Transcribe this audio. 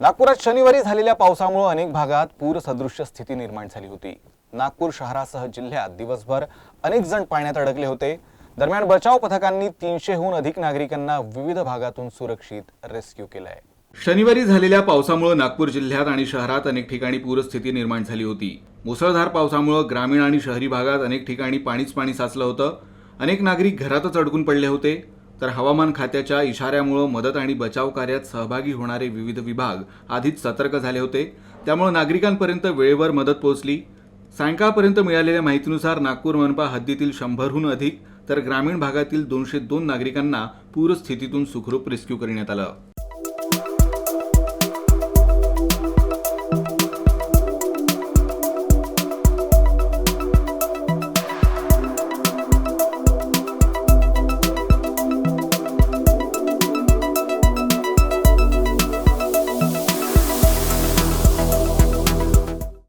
नागपुरात शनिवारी झालेल्या पावसामुळे अनेक भागात पूरसदृश्य स्थिती निर्माण झाली होती. नागपूर शहरासह जिल्ह्यात दिवसभर अनेक जण पाण्यात अडकले होते. दरम्यान बचाव पथकांनी तीनशेहून अधिक नागरिकांना विविध भागातून सुरक्षित रेस्क्यू केलाय. शनिवारी झालेल्या पावसामुळे नागपूर जिल्ह्यात आणि शहरात अनेक ठिकाणी पूरस्थिती निर्माण झाली होती. मुसळधार पावसामुळे ग्रामीण आणि शहरी भागात अनेक ठिकाणी पाणीच पाणी साचलं होतं. अनेक नागरिक घरातच अडकून पडले होते. तर हवामान खात्याच्या इशाऱ्यामुळं मदत आणि बचाव कार्यात सहभागी होणारे विविध विभाग आधीच सतर्क झाले होते. त्यामुळे नागरिकांपर्यंत वेळेवर मदत पोहोचली. सायंकाळपर्यंत मिळालेल्या माहितीनुसार नागपूर मनपा हद्दीतील शंभरहून अधिक तर ग्रामीण भागातील दोनशे दोन नागरिकांना पूरस्थितीतून सुखरूप रेस्क्यू करण्यात आलं.